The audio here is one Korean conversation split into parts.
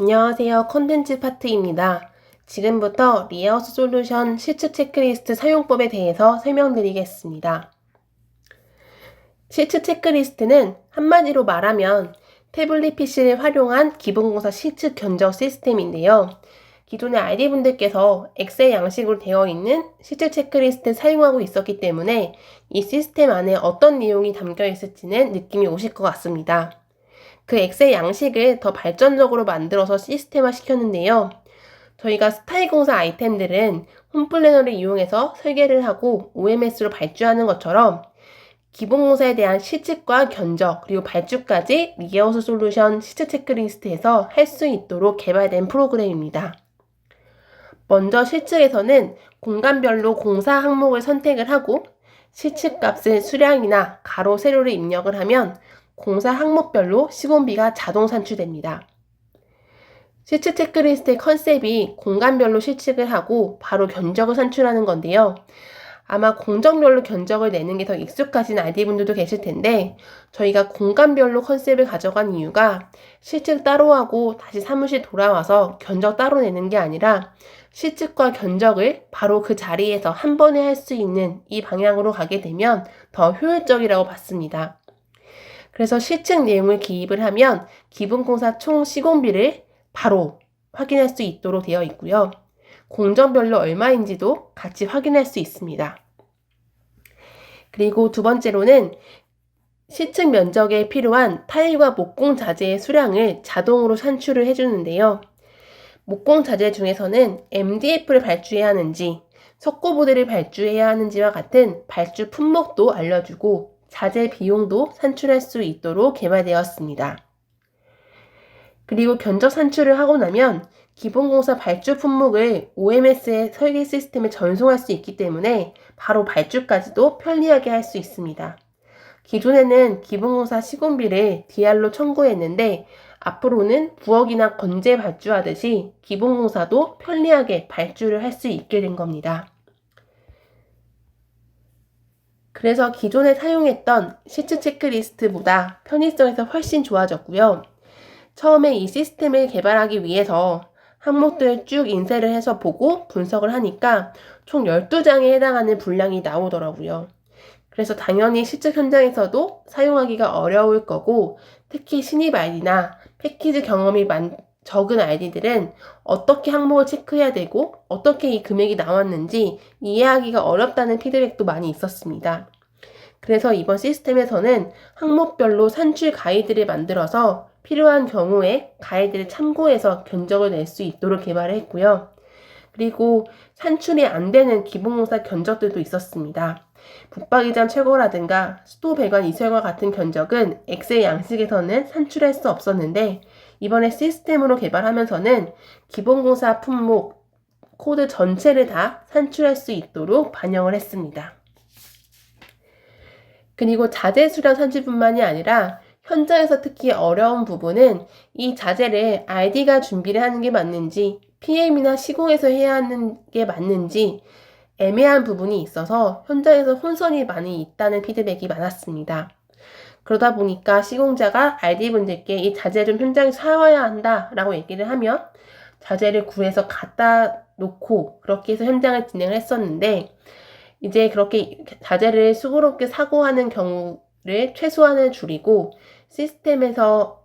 안녕하세요. 컨텐츠 파트입니다. 지금부터 리하우스 솔루션 실측 체크리스트 사용법에 대해서 설명드리겠습니다. 실측 체크리스트는 한마디로 말하면 태블릿 PC를 활용한 기본공사 실측 견적 시스템인데요. 기존의 RD분들께서 엑셀 양식으로 되어 있는 실측 체크리스트를 사용하고 있었기 때문에 이 시스템 안에 어떤 내용이 담겨 있을지는 느낌이 오실 것 같습니다. 그 엑셀 양식을 더 발전적으로 만들어서 시스템화 시켰는데요. 저희가 스타일 공사 아이템들은 홈플래너를 이용해서 설계를 하고 OMS로 발주하는 것처럼 기본 공사에 대한 실측과 견적 그리고 발주까지 리게어스 솔루션 실측 체크리스트에서 할 수 있도록 개발된 프로그램입니다. 먼저 실측에서는 공간별로 공사 항목을 선택을 하고 실측값을 수량이나 가로, 세로를 입력을 하면 공사 항목별로 시공비가 자동 산출됩니다. 실측 체크리스트의 컨셉이 공간별로 실측을 하고 바로 견적을 산출하는 건데요. 아마 공정별로 견적을 내는 게 더 익숙하신 RD분들도 계실 텐데 저희가 공간별로 컨셉을 가져간 이유가 실측 따로 하고 다시 사무실 돌아와서 견적 따로 내는 게 아니라 실측과 견적을 바로 그 자리에서 한 번에 할 수 있는 이 방향으로 가게 되면 더 효율적이라고 봤습니다. 그래서 실측 내용을 기입을 하면 기본공사 총 시공비를 바로 확인할 수 있도록 되어 있고요. 공정별로 얼마인지도 같이 확인할 수 있습니다. 그리고 두 번째로는 실측 면적에 필요한 타일과 목공 자재의 수량을 자동으로 산출을 해주는데요. 목공 자재 중에서는 MDF를 발주해야 하는지, 석고보드를 발주해야 하는지와 같은 발주 품목도 알려주고 자재 비용도 산출할 수 있도록 개발되었습니다. 그리고 견적 산출을 하고 나면 기본공사 발주 품목을 OMS의 설계 시스템에 전송할 수 있기 때문에 바로 발주까지도 편리하게 할 수 있습니다. 기존에는 기본공사 시공비를 DR로 청구했는데 앞으로는 부엌이나 건재 발주하듯이 기본공사도 편리하게 발주를 할 수 있게 된 겁니다. 그래서 기존에 사용했던 시츠 체크리스트보다 편의성에서 훨씬 좋아졌고요. 처음에 이 시스템을 개발하기 위해서 항목들을 쭉 인쇄를 해서 보고 분석을 하니까 총 12장에 해당하는 분량이 나오더라고요. 그래서 당연히 실측 현장에서도 사용하기가 어려울 거고 특히 신입 아이디나 패키지 경험이 많, 적은 아이디들은 어떻게 항목을 체크해야 되고 어떻게 이 금액이 나왔는지 이해하기가 어렵다는 피드백도 많이 있었습니다. 그래서 이번 시스템에서는 항목별로 산출 가이드를 만들어서 필요한 경우에 가이드를 참고해서 견적을 낼 수 있도록 개발을 했고요. 그리고 산출이 안 되는 기본공사 견적들도 있었습니다. 붙박이장 최고라든가 수도 배관 이설과 같은 견적은 엑셀 양식에서는 산출할 수 없었는데 이번에 시스템으로 개발하면서는 기본공사 품목 코드 전체를 다 산출할 수 있도록 반영을 했습니다. 그리고 자재 수량 산출뿐만이 아니라 현장에서 특히 어려운 부분은 이 자재를 RD가 준비를 하는 게 맞는지 PM이나 시공에서 해야 하는 게 맞는지 애매한 부분이 있어서 현장에서 혼선이 많이 있다는 피드백이 많았습니다. 그러다 보니까 시공자가 RD분들께 이 자재를 현장에서 사와야 한다라고 얘기를 하면 자재를 구해서 갖다 놓고 그렇게 해서 현장을 진행을 했었는데 이제 그렇게 자재를 수고롭게 사고 하는 경우를 최소한을 줄이고 시스템에서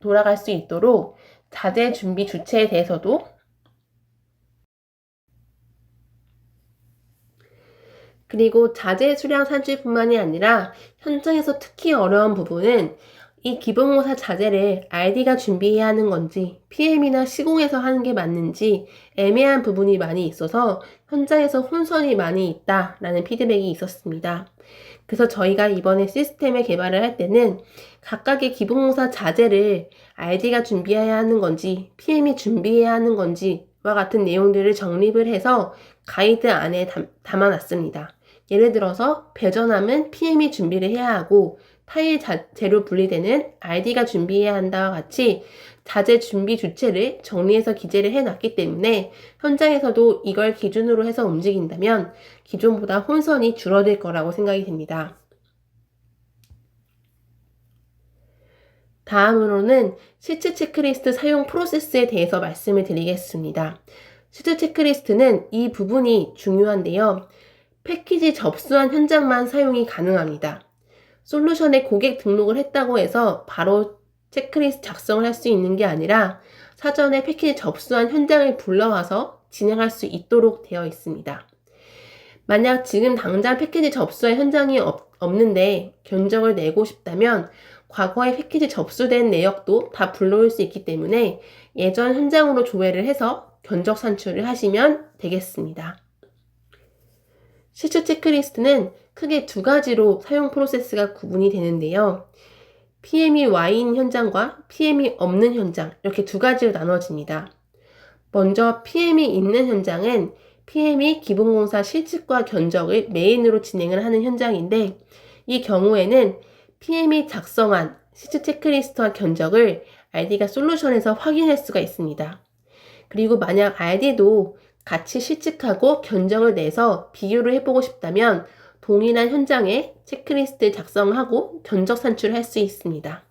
돌아갈 수 있도록 자재 준비 주체에 대해서도 그리고 자재 수량 산출뿐만이 아니라 현장에서 특히 어려운 부분은 이 기본모사 자재를 RD가 준비해야 하는 건지 PM이나 시공에서 하는 게 맞는지 애매한 부분이 많이 있어서 현장에서 혼선이 많이 있다라는 피드백이 있었습니다. 그래서 저희가 이번에 시스템을 개발을 할 때는 각각의 기본모사 자재를 RD가 준비해야 하는 건지 PM이 준비해야 하는 건지와 같은 내용들을 정립을 해서 가이드 안에 담, 담아놨습니다. 예를 들어서 배전함은 PM이 준비를 해야 하고 타일 자재로 분리되는 RD가 준비해야 한다와 같이 자재 준비 주체를 정리해서 기재를 해놨기 때문에 현장에서도 이걸 기준으로 해서 움직인다면 기존보다 혼선이 줄어들 거라고 생각이 됩니다. 다음으로는 시트 체크리스트 사용 프로세스에 대해서 말씀을 드리겠습니다. 시트 체크리스트는 이 부분이 중요한데요. 패키지 접수한 현장만 사용이 가능합니다. 솔루션에 고객 등록을 했다고 해서 바로 체크리스트 작성을 할 수 있는 게 아니라 사전에 패키지 접수한 현장을 불러와서 진행할 수 있도록 되어 있습니다. 만약 지금 당장 패키지 접수한 현장이 없, 없는데 견적을 내고 싶다면 과거에 패키지 접수된 내역도 다 불러올 수 있기 때문에 예전 현장으로 조회를 해서 견적 산출을 하시면 되겠습니다. 시추 체크리스트는 크게 두 가지로 사용 프로세스가 구분이 되는데요. PM이 Y인 현장과 PM이 없는 현장 이렇게 두 가지로 나눠집니다. 먼저 PM이 있는 현장은 PM이 기본공사 실측과 견적을 메인으로 진행을 하는 현장인데 이 경우에는 PM이 작성한 시트 체크리스트와 견적을 RD가 솔루션에서 확인할 수가 있습니다. 그리고 만약 RD도 같이 실측하고 견적을 내서 비교를 해보고 싶다면 동일한 현장에 체크리스트 작성하고 견적 산출을 할수 있습니다.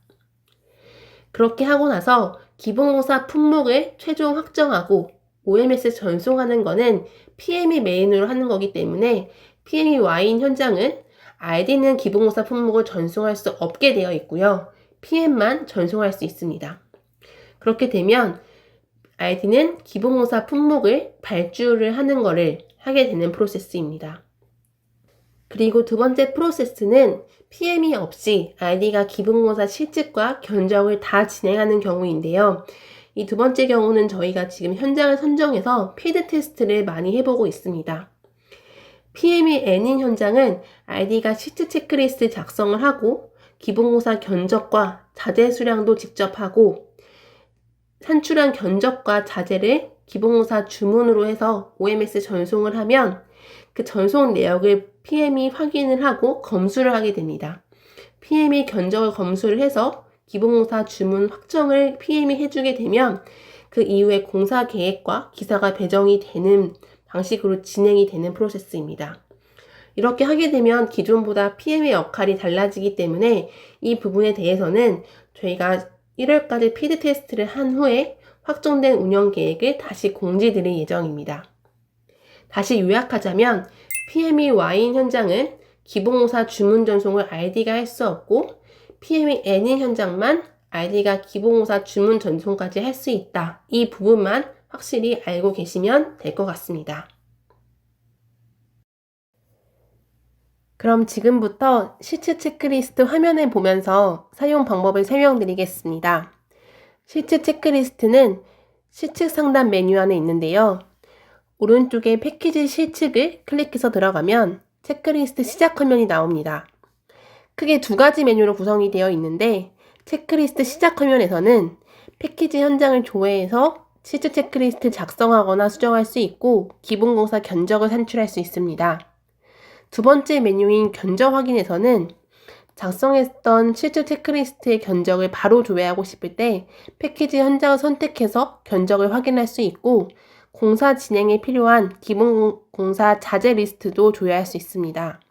그렇게 하고 나서 기본공사 품목을 최종 확정하고 OMS 전송하는 거는 PM이 메인으로 하는 거기 때문에 PM이 Y인 현장은 RD는 기본공사 품목을 전송할 수 없게 되어 있고요. PM만 전송할 수 있습니다. 그렇게 되면 RD는 기본공사 품목을 발주를 하는 것을 하게 되는 프로세스입니다. 그리고 두 번째 프로세스는 PM이 없이 RD가 기본공사 실측과 견적을 다 진행하는 경우인데요. 이 두 번째 경우는 저희가 지금 현장을 선정해서 필드 테스트를 많이 해보고 있습니다. PM이 N인 현장은 RD가 시트 체크리스트 작성을 하고 기본공사 견적과 자재 수량도 직접 하고 산출한 견적과 자재를 기본공사 주문으로 해서 OMS 전송을 하면 그 전송 내역을 PM이 확인을 하고 검수를 하게 됩니다. PM이 견적을 검수를 해서 기본공사 주문 확정을 PM이 해주게 되면 그 이후에 공사 계획과 기사가 배정이 되는 방식으로 진행이 되는 프로세스입니다. 이렇게 하게 되면 기존보다 PM의 역할이 달라지기 때문에 이 부분에 대해서는 저희가 1월까지 피드 테스트를 한 후에 확정된 운영 계획을 다시 공지드릴 예정입니다. 다시 요약하자면 PM이 Y인 현장은 기본공사 주문 전송을 RD가 할 수 없고 PM이 N인 현장만 RD가 기본공사 주문 전송까지 할 수 있다. 이 부분만 확실히 알고 계시면 될 것 같습니다. 그럼 지금부터 시츠 체크리스트 화면을 보면서 사용 방법을 설명드리겠습니다. 시츠 체크리스트는 시측 상단 메뉴 안에 있는데요. 오른쪽에 패키지 실측을 클릭해서 들어가면 체크리스트 시작 화면이 나옵니다. 크게 두 가지 메뉴로 구성이 되어 있는데 체크리스트 시작 화면에서는 패키지 현장을 조회해서 시트 체크리스트 작성하거나 수정할 수 있고 기본 공사 견적을 산출할 수 있습니다. 두 번째 메뉴인 견적 확인에서는 작성했던 실제 체크리스트의 견적을 바로 조회하고 싶을 때 패키지 현장을 선택해서 견적을 확인할 수 있고 공사 진행에 필요한 기본 공사 자재 리스트도 조회할 수 있습니다.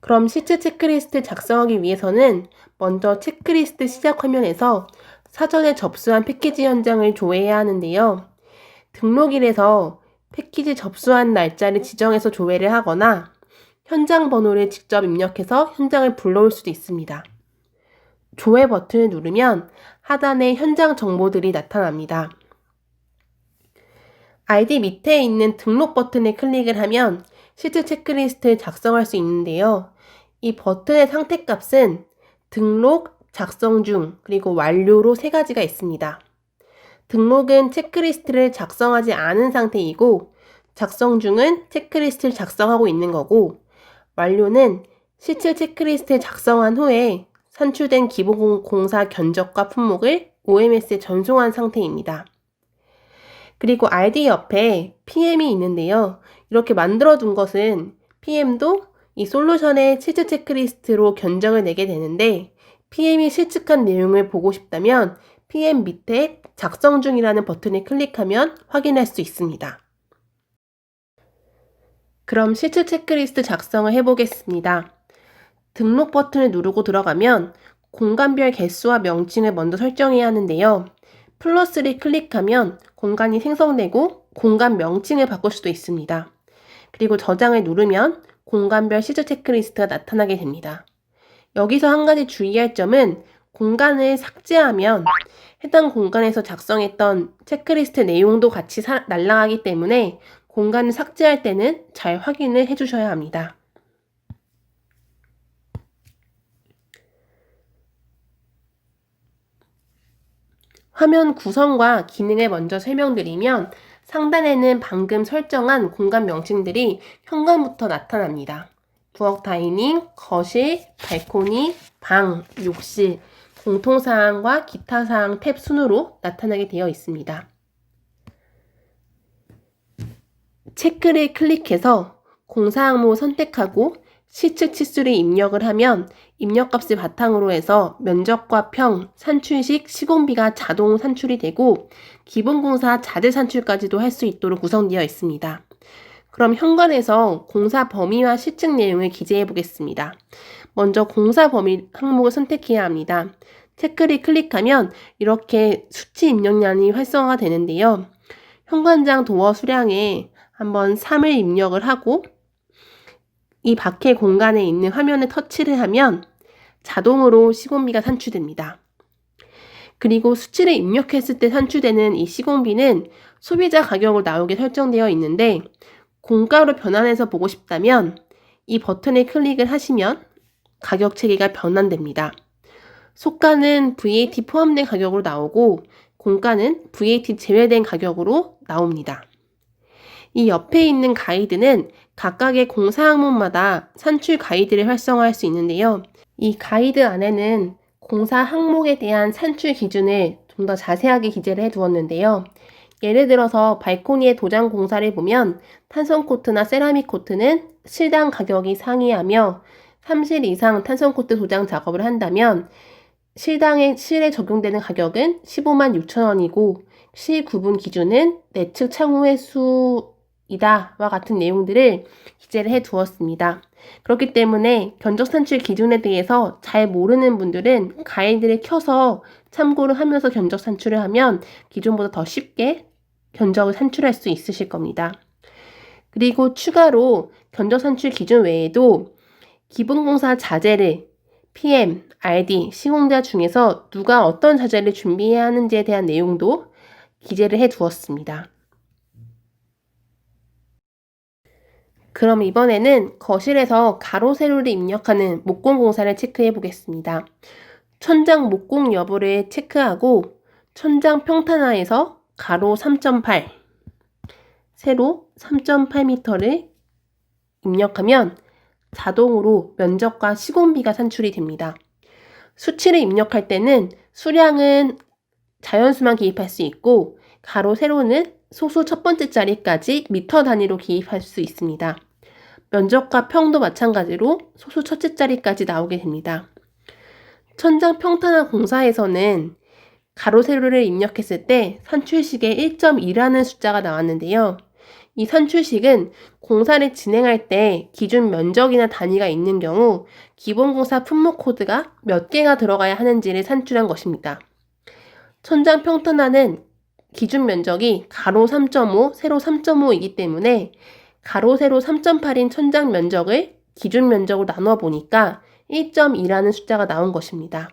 그럼 시트 체크리스트 작성하기 위해서는 먼저 체크리스트 시작 화면에서 사전에 접수한 패키지 현장을 조회해야 하는데요. 등록일에서 패키지 접수한 날짜를 지정해서 조회를 하거나 현장 번호를 직접 입력해서 현장을 불러올 수도 있습니다. 조회 버튼을 누르면 하단에 현장 정보들이 나타납니다. 아이디 밑에 있는 등록 버튼을 클릭을 하면 시트 체크리스트를 작성할 수 있는데요. 이 버튼의 상태 값은 등록, 작성 중, 그리고 완료로 세 가지가 있습니다. 등록은 체크리스트를 작성하지 않은 상태이고, 작성 중은 체크리스트를 작성하고 있는 거고, 완료는 시칠 체크리스트를 작성한 후에 산출된 기본 공사 견적과 품목을 OMS에 전송한 상태입니다. 그리고 RD 옆에 PM이 있는데요. 이렇게 만들어 둔 것은 PM도 이 솔루션의 실측 체크리스트로 견적을 내게 되는데 PM이 실측한 내용을 보고 싶다면 PM 밑에 작성 중이라는 버튼을 클릭하면 확인할 수 있습니다. 그럼 실측 체크리스트 작성을 해보겠습니다. 등록 버튼을 누르고 들어가면 공간별 개수와 명칭을 먼저 설정해야 하는데요. 플러스를 클릭하면 공간이 생성되고 공간 명칭을 바꿀 수도 있습니다. 그리고 저장을 누르면 공간별 시즈 체크리스트가 나타나게 됩니다. 여기서 한 가지 주의할 점은 공간을 삭제하면 해당 공간에서 작성했던 체크리스트 내용도 같이 사, 날아가기 때문에 공간을 삭제할 때는 잘 확인을 해주셔야 합니다. 화면 구성과 기능을 먼저 설명드리면 상단에는 방금 설정한 공간 명칭들이 현관부터 나타납니다. 부엌 다이닝, 거실, 발코니, 방, 욕실, 공통사항과 기타 사항 탭 순으로 나타나게 되어 있습니다. 체크를 클릭해서 공사 항목을 선택하고 시측 치수를 입력을 하면 입력값을 바탕으로 해서 면적과 평, 산출식, 시공비가 자동 산출이 되고 기본 공사 자재 산출까지도 할 수 있도록 구성되어 있습니다. 그럼 현관에서 공사 범위와 시측 내용을 기재해 보겠습니다. 먼저 공사 범위 항목을 선택해야 합니다. 체크를 클릭하면 이렇게 수치 입력란이 활성화가 되는데요. 현관장 도어 수량에 한번 3을 입력을 하고 이 밖에 공간에 있는 화면을 터치를 하면 자동으로 시공비가 산출됩니다. 그리고 수치를 입력했을 때 산출되는 이 시공비는 소비자 가격으로 나오게 설정되어 있는데 공가로 변환해서 보고 싶다면 이 버튼을 클릭을 하시면 가격 체계가 변환됩니다. 소가는 VAT 포함된 가격으로 나오고 공가는 VAT 제외된 가격으로 나옵니다. 이 옆에 있는 가이드는 각각의 공사 항목마다 산출 가이드를 활성화할 수 있는데요. 이 가이드 안에는 공사 항목에 대한 산출 기준을 좀 더 자세하게 기재를 해 두었는데요. 예를 들어서 발코니의 도장 공사를 보면 탄성 코트나 세라믹 코트는 실당 가격이 상이하며 3실 이상 탄성 코트 도장 작업을 한다면 실당에 실에 적용되는 가격은 15만 6천 원이고 실 구분 기준은 내측 창호 횟수 이다와 같은 내용들을 기재를 해 두었습니다. 그렇기 때문에 견적 산출 기준에 대해서 잘 모르는 분들은 가이드를 켜서 참고를 하면서 견적 산출을 하면 기존보다 더 쉽게 견적을 산출할 수 있으실 겁니다. 그리고 추가로 견적 산출 기준 외에도 기본공사 자재를 PM, RD, 시공자 중에서 누가 어떤 자재를 준비해야 하는지에 대한 내용도 기재를 해 두었습니다. 그럼 이번에는 거실에서 가로 세로를 입력하는 목공 공사를 체크해 보겠습니다. 천장 목공 여부를 체크하고 천장 평탄화에서 가로 3.8, 세로 3.8m를 입력하면 자동으로 면적과 시공비가 산출이 됩니다. 수치를 입력할 때는 수량은 자연수만 기입할 수 있고 가로 세로는 소수 첫 번째 자리까지 미터 단위로 기입할 수 있습니다. 면적과 평도 마찬가지로 소수 첫째 자리까지 나오게 됩니다. 천장 평탄화 공사에서는 가로 세로를 입력했을 때 산출식에 1.2라는 숫자가 나왔는데요. 이 산출식은 공사를 진행할 때 기준 면적이나 단위가 있는 경우 기본 공사 품목 코드가 몇 개가 들어가야 하는지를 산출한 것입니다. 천장 평탄화는 기준 면적이 가로 3.5, 세로 3.5이기 때문에 가로, 세로 3.8인 천장 면적을 기준 면적으로 나누어 보니까 1.2라는 숫자가 나온 것입니다.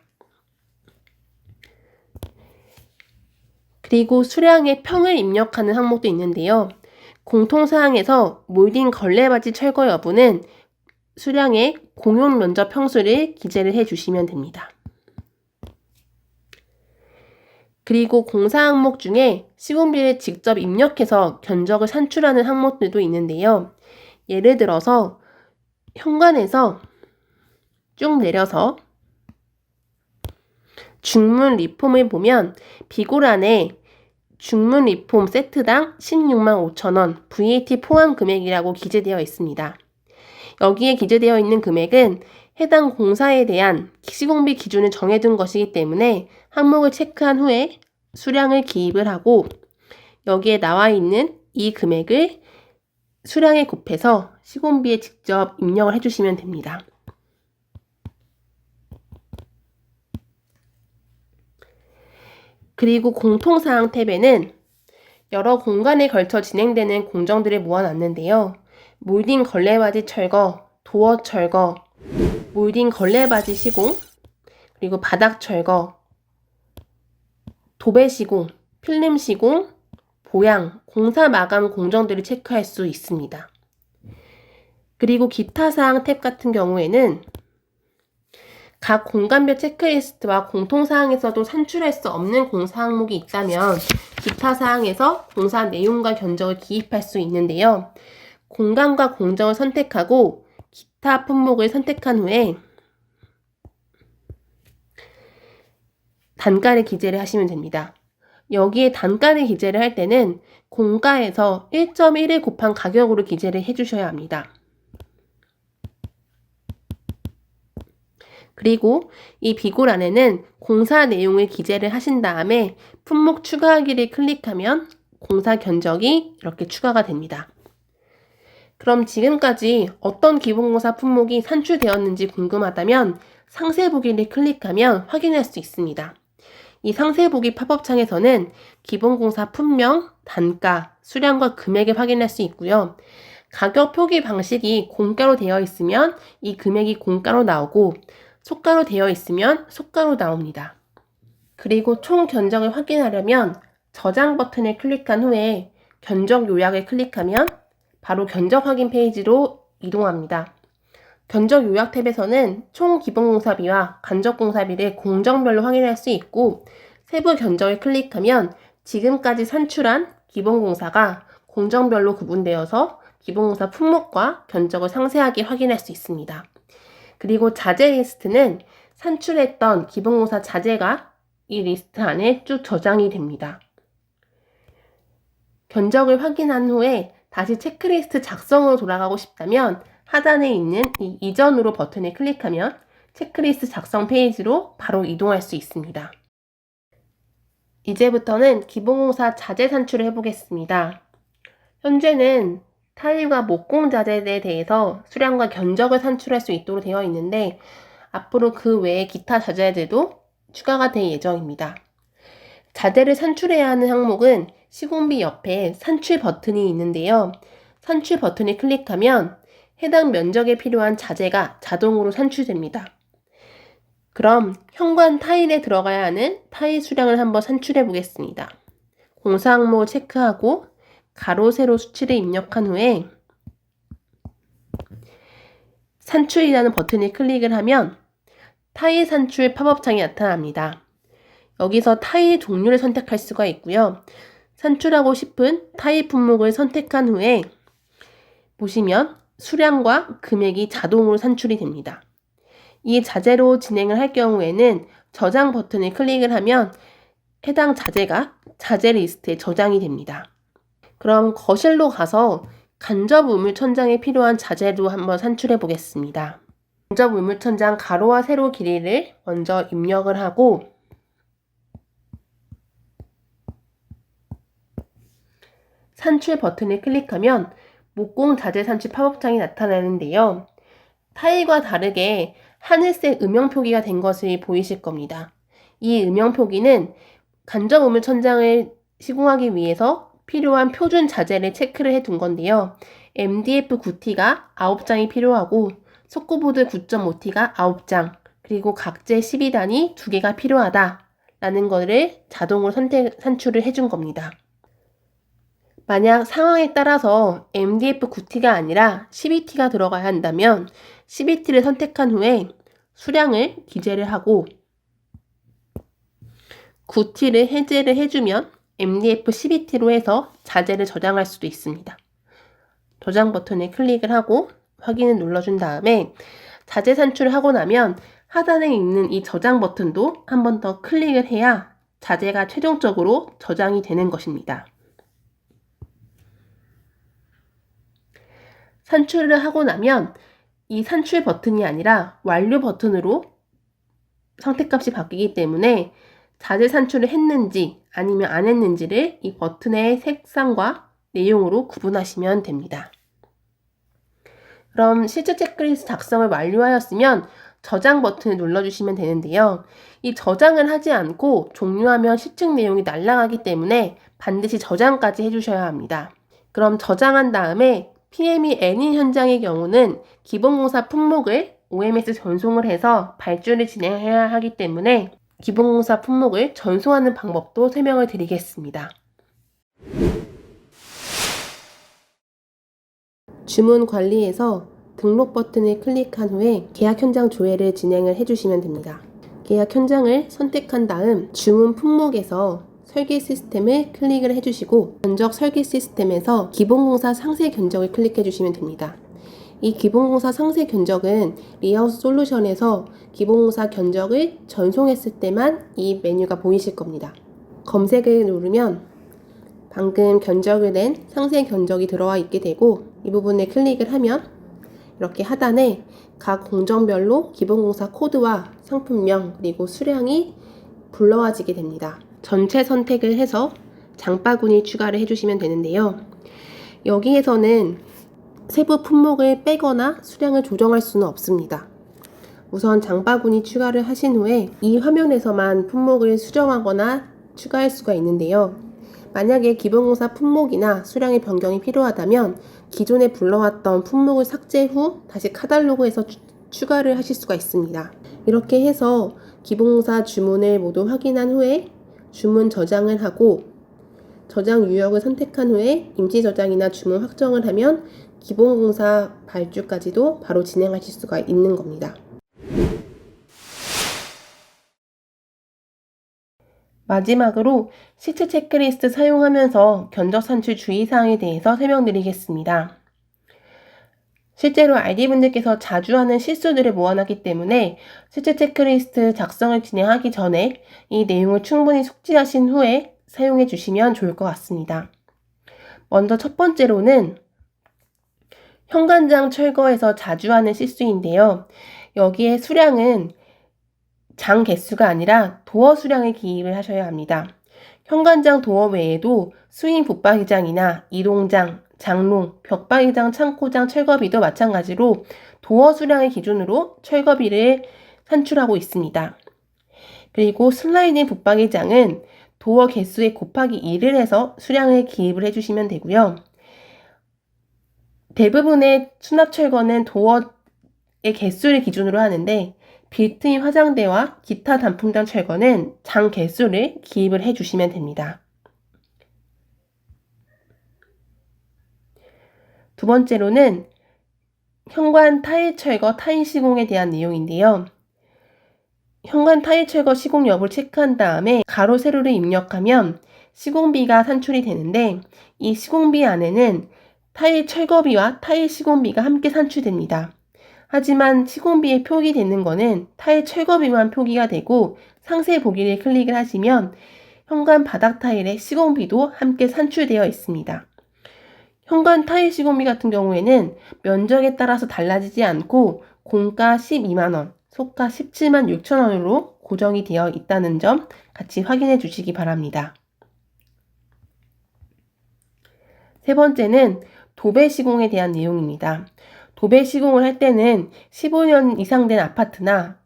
그리고 수량의 평을 입력하는 항목도 있는데요. 공통사항에서 몰딩 걸레바지 철거 여부는 수량의 공용 면적 평수를 기재를 해 주시면 됩니다. 그리고 공사 항목 중에 시공비를 직접 입력해서 견적을 산출하는 항목들도 있는데요. 예를 들어서 현관에서 쭉 내려서 중문 리폼을 보면 비고란에 중문 리폼 세트당 16만 5천원 VAT 포함 금액이라고 기재되어 있습니다. 여기에 기재되어 있는 금액은 해당 공사에 대한 시공비 기준을 정해둔 것이기 때문에 항목을 체크한 후에 수량을 기입을 하고 여기에 나와 있는 이 금액을 수량에 곱해서 시공비에 직접 입력을 해주시면 됩니다. 그리고 공통사항 탭에는 여러 공간에 걸쳐 진행되는 공정들을 모아놨는데요. 몰딩 걸레바지 철거, 도어 철거, 몰딩 걸레바지 시공, 그리고 바닥 철거, 도배 시공, 필름 시공, 보양, 공사 마감 공정들을 체크할 수 있습니다. 그리고 기타 사항 탭 같은 경우에는 각 공간별 체크리스트와 공통사항에서도 산출할 수 없는 공사 항목이 있다면 기타 사항에서 공사 내용과 견적을 기입할 수 있는데요. 공간과 공정을 선택하고 기타 품목을 선택한 후에 단가를 기재를 하시면 됩니다. 여기에 단가를 기재를 할 때는 공가에서 1.1을 곱한 가격으로 기재를 해주셔야 합니다. 그리고 이 비고란에는 공사 내용을 기재를 하신 다음에 품목 추가하기를 클릭하면 공사 견적이 이렇게 추가가 됩니다. 그럼 지금까지 어떤 기본공사 품목이 산출되었는지 궁금하다면 상세 보기를 클릭하면 확인할 수 있습니다. 이 상세 보기 팝업 창에서는 기본공사 품명, 단가, 수량과 금액을 확인할 수 있고요. 가격 표기 방식이 공가로 되어 있으면 이 금액이 공가로 나오고 속가로 되어 있으면 속가로 나옵니다. 그리고 총 견적을 확인하려면 저장 버튼을 클릭한 후에 견적 요약을 클릭하면 바로 견적 확인 페이지로 이동합니다. 견적 요약 탭에서는 총 기본공사비와 간접공사비를 공정별로 확인할 수 있고 세부 견적을 클릭하면 지금까지 산출한 기본공사가 공정별로 구분되어서 기본공사 품목과 견적을 상세하게 확인할 수 있습니다. 그리고 자재 리스트는 산출했던 기본공사 자재가 이 리스트 안에 쭉 저장이 됩니다. 견적을 확인한 후에 다시 체크리스트 작성으로 돌아가고 싶다면 하단에 있는 이 이전으로 버튼을 클릭하면 체크리스트 작성 페이지로 바로 이동할 수 있습니다. 이제부터는 기본공사 자재 산출을 해보겠습니다. 현재는 타일과 목공 자재에 대해서 수량과 견적을 산출할 수 있도록 되어 있는데 앞으로 그 외에 기타 자재들도 추가가 될 예정입니다. 자재를 산출해야 하는 항목은 시공비 옆에 산출 버튼이 있는데요. 산출 버튼을 클릭하면 해당 면적에 필요한 자재가 자동으로 산출됩니다. 그럼 현관 타일에 들어가야 하는 타일 수량을 한번 산출해 보겠습니다. 공사 항목을 체크하고 가로, 세로 수치를 입력한 후에 산출이라는 버튼을 클릭을 하면 타일 산출 팝업창이 나타납니다. 여기서 타일 종류를 선택할 수가 있고요. 산출하고 싶은 타일 품목을 선택한 후에 보시면 수량과 금액이 자동으로 산출이 됩니다. 이 자재로 진행을 할 경우에는 저장 버튼을 클릭을 하면 해당 자재가 자재 리스트에 저장이 됩니다. 그럼 거실로 가서 간접 우물 천장에 필요한 자재도 한번 산출해 보겠습니다. 간접 우물 천장 가로와 세로 길이를 먼저 입력을 하고 산출 버튼을 클릭하면 목공 자재 산출 팝업창이 나타나는데요. 타일과 다르게 하늘색 음영 표기가 된 것을 보이실 겁니다. 이 음영 표기는 간접 우물 천장을 시공하기 위해서 필요한 표준 자재를 체크를 해 둔 건데요. MDF 9T가 9장이 필요하고 속구보드 9.5T가 9장, 그리고 각재 12단이 2개가 필요하다. 라는 거를 자동으로 선택, 산출을 해준 겁니다. 만약 상황에 따라서 MDF 9T가 아니라 12T가 들어가야 한다면 12T를 선택한 후에 수량을 기재를 하고 9T를 해제를 해주면 MDF 12T로 해서 자재를 저장할 수도 있습니다. 저장 버튼에 클릭을 하고 확인을 눌러준 다음에 자재 산출을 하고 나면 하단에 있는 이 저장 버튼도 한 번 더 클릭을 해야 자재가 최종적으로 저장이 되는 것입니다. 산출을 하고 나면 이 산출 버튼이 아니라 완료 버튼으로 선택값이 바뀌기 때문에 자재 산출을 했는지 아니면 안 했는지를 이 버튼의 색상과 내용으로 구분하시면 됩니다. 그럼 실제 체크리스트 작성을 완료하였으면 저장 버튼을 눌러주시면 되는데요. 이 저장을 하지 않고 종료하면 시측 내용이 날아가기 때문에 반드시 저장까지 해주셔야 합니다. 그럼 저장한 다음에 PM이 N인 현장의 경우는 기본공사 품목을 OMS 전송을 해서 발주를 진행해야 하기 때문에 기본공사 품목을 전송하는 방법도 설명을 드리겠습니다. 주문 관리에서 등록 버튼을 클릭한 후에 계약 현장 조회를 진행을 해주시면 됩니다. 계약 현장을 선택한 다음 주문 품목에서 설계 시스템을 클릭을 해주시고 견적 설계 시스템에서 기본공사 상세 견적을 클릭해 주시면 됩니다. 이 기본공사 상세 견적은 리하우스 솔루션에서 기본공사 견적을 전송했을 때만 이 메뉴가 보이실 겁니다. 검색을 누르면 방금 견적을 낸 상세 견적이 들어와 있게 되고 이 부분에 클릭을 하면 이렇게 하단에 각 공정별로 기본공사 코드와 상품명 그리고 수량이 불러와지게 됩니다. 전체 선택을 해서 장바구니 추가를 해주시면 되는데요. 여기에서는 세부 품목을 빼거나 수량을 조정할 수는 없습니다. 우선 장바구니 추가를 하신 후에 이 화면에서만 품목을 수정하거나 추가할 수가 있는데요. 만약에 기본공사 품목이나 수량의 변경이 필요하다면 기존에 불러왔던 품목을 삭제 후 다시 카달로그에서 추, 추가를 하실 수가 있습니다. 이렇게 해서 기본공사 주문을 모두 확인한 후에 주문 저장을 하고 저장 유형을 선택한 후에 임시 저장이나 주문 확정을 하면 기본 공사 발주까지도 바로 진행하실 수가 있는 겁니다. 마지막으로 시트 체크리스트 사용하면서 견적 산출 주의사항에 대해서 설명드리겠습니다. 실제로 RD분들께서 자주 하는 실수들을 모아놨기 때문에 시트 체크리스트 작성을 진행하기 전에 이 내용을 충분히 숙지하신 후에 사용해 주시면 좋을 것 같습니다. 먼저 첫 번째로는 현관장 철거에서 자주 하는 실수인데요. 여기에 수량은 장 개수가 아니라 도어 수량에 기입을 하셔야 합니다. 현관장 도어 외에도 수인 붙박이장이나 이동장, 장롱, 벽박이장, 창고장, 철거비도 마찬가지로 도어 수량을 기준으로 철거비를 산출하고 있습니다. 그리고 슬라이딩 붙박이장은 도어 개수에 곱하기 2를 해서 수량을 기입을 해주시면 되고요. 대부분의 수납 철거는 도어의 개수를 기준으로 하는데 빌트인 화장대와 기타 단풍장 철거는 장 개수를 기입을 해주시면 됩니다. 두 번째로는 현관 타일 철거 타일 시공에 대한 내용인데요. 현관 타일 철거 시공 여부를 체크한 다음에 가로 세로를 입력하면 시공비가 산출이 되는데 이 시공비 안에는 타일 철거비와 타일 시공비가 함께 산출됩니다. 하지만 시공비에 표기되는 것은 타일 철거비만 표기가 되고 상세 보기를 클릭을 하시면 현관 바닥 타일의 시공비도 함께 산출되어 있습니다. 현관 타일 시공비 같은 경우에는 면적에 따라서 달라지지 않고 공가 12만원, 소가 17만 6천원으로 고정이 되어 있다는 점 같이 확인해 주시기 바랍니다. 세 번째는 도배 시공에 대한 내용입니다. 도배 시공을 할 때는 15년 이상 된 아파트나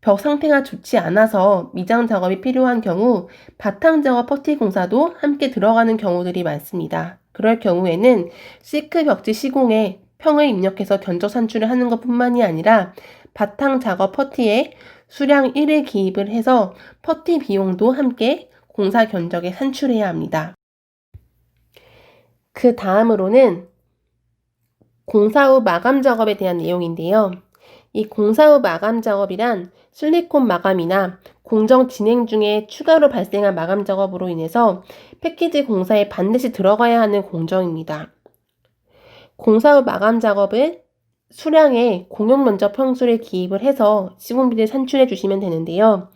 벽 상태가 좋지 않아서 미장 작업이 필요한 경우 바탕 작업 퍼티 공사도 함께 들어가는 경우들이 많습니다. 그럴 경우에는 시크 벽지 시공에 평을 입력해서 견적 산출을 하는 것 뿐만이 아니라 바탕 작업 퍼티에 수량 1을 기입을 해서 퍼티 비용도 함께 공사 견적에 산출해야 합니다. 그 다음으로는 공사 후 마감 작업에 대한 내용인데요. 이 공사 후 마감 작업이란 실리콘 마감이나 공정 진행 중에 추가로 발생한 마감 작업으로 인해서 패키지 공사에 반드시 들어가야 하는 공정입니다. 공사 후 마감 작업은 수량의 공용 면적 평수를 기입을 해서 시공비를 산출해 주시면 되는데요.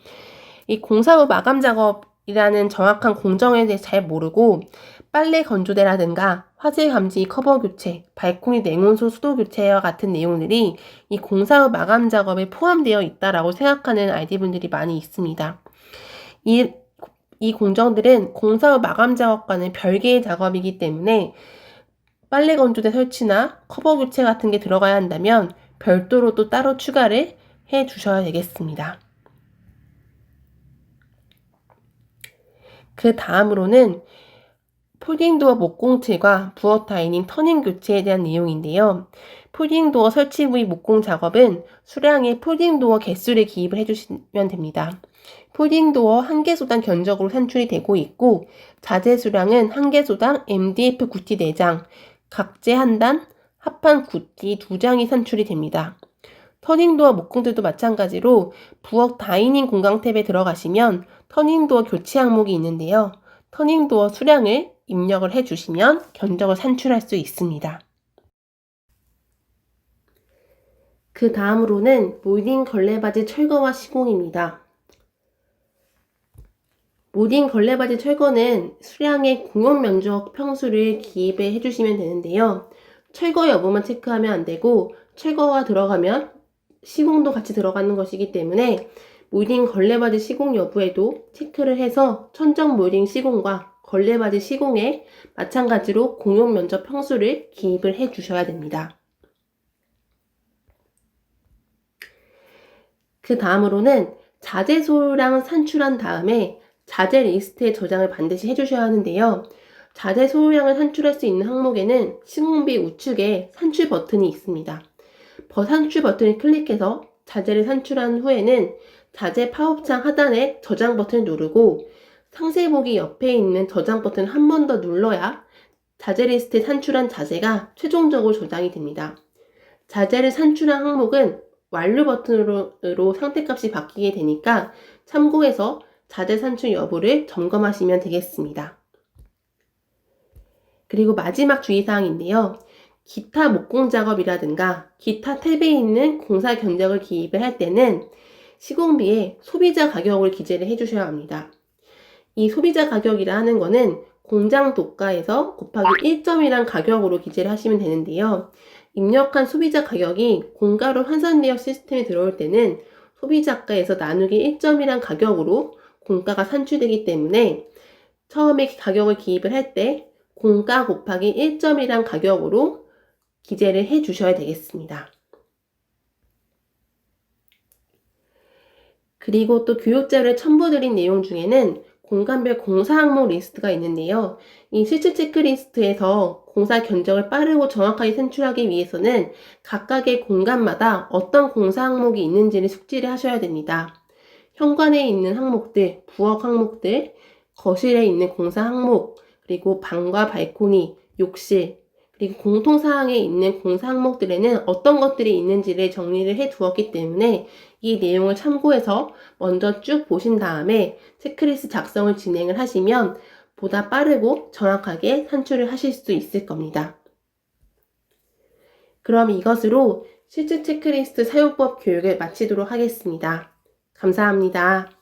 이 공사 후 마감 작업이라는 정확한 공정에 대해 잘 모르고 빨래 건조대라든가 화재 감지 커버 교체, 발코니 냉온수 수도 교체와 같은 내용들이 이 공사 후 마감 작업에 포함되어 있다라고 생각하는 아이디분들이 많이 있습니다. 이, 이 공정들은 공사 후 마감 작업과는 별개의 작업이기 때문에 빨래 건조대 설치나 커버 교체 같은 게 들어가야 한다면 별도로 또 따로 추가를 해 주셔야 되겠습니다. 그 다음으로는 폴딩도어 목공틀과 부엌 다이닝 터닝 교체에 대한 내용인데요. 폴딩도어 설치 부위 목공 작업은 수량의 폴딩도어 개수를 기입을 해주시면 됩니다. 폴딩도어 한 개소당 견적으로 산출이 되고 있고 자재 수량은 한 개소당 MDF 구티 4장, 각재 한 단, 합판 구티 2장이 산출이 됩니다. 터닝도어 목공들도 마찬가지로 부엌 다이닝 공강 탭에 들어가시면 터닝도어 교체 항목이 있는데요. 터닝도어 수량을 입력을 해주시면 견적을 산출할 수 있습니다. 그 다음으로는 모딩 걸레바지 철거와 시공입니다. 모딩 걸레바지 철거는 수량의 공용 면적 평수를 기입해 해주시면 되는데요. 철거 여부만 체크하면 안 되고 철거가 들어가면 시공도 같이 들어가는 것이기 때문에 모딩 걸레바지 시공 여부에도 체크를 해서 천정 모딩 시공과 걸레바지 시공에 마찬가지로 공용 면적 평수를 기입을 해 주셔야 됩니다. 그 다음으로는 자재 소량 산출한 다음에 자재 리스트에 저장을 반드시 해주셔야 하는데요. 자재 소량을 산출할 수 있는 항목에는 시공비 우측에 산출 버튼이 있습니다. 버 산출 버튼을 클릭해서 자재를 산출한 후에는 자재 파업창 하단에 저장 버튼을 누르고 상세 보기 옆에 있는 저장 버튼 한 번 더 눌러야 자재 리스트에 산출한 자재가 최종적으로 저장이 됩니다. 자재를 산출한 항목은 완료 버튼으로 상태값이 바뀌게 되니까 참고해서 자재 산출 여부를 점검하시면 되겠습니다. 그리고 마지막 주의사항인데요. 기타 목공 작업이라든가 기타 탭에 있는 공사 견적을 기입을 할 때는 시공비에 소비자 가격을 기재를 해주셔야 합니다. 이 소비자 가격이라 하는 거는 공장 도가에서 곱하기 1점이란 가격으로 기재를 하시면 되는데요. 입력한 소비자 가격이 공가로 환산되어 시스템에 들어올 때는 소비자가에서 나누기 1점이란 가격으로 공가가 산출되기 때문에 처음에 가격을 기입을 할 때 공가 곱하기 1점이란 가격으로 기재를 해 주셔야 되겠습니다. 그리고 또 교육자료에 첨부드린 내용 중에는 공간별 공사 항목 리스트가 있는데요. 이 실제 체크리스트에서 공사 견적을 빠르고 정확하게 산출하기 위해서는 각각의 공간마다 어떤 공사 항목이 있는지를 숙지를 하셔야 됩니다. 현관에 있는 항목들, 부엌 항목들, 거실에 있는 공사 항목, 그리고 방과 발코니, 욕실, 그리고 공통사항에 있는 공사 항목들에는 어떤 것들이 있는지를 정리를 해 두었기 때문에 이 내용을 참고해서 먼저 쭉 보신 다음에 체크리스트 작성을 진행을 하시면 보다 빠르고 정확하게 산출을 하실 수 있을 겁니다. 그럼 이것으로 실제 체크리스트 사용법 교육을 마치도록 하겠습니다. 감사합니다.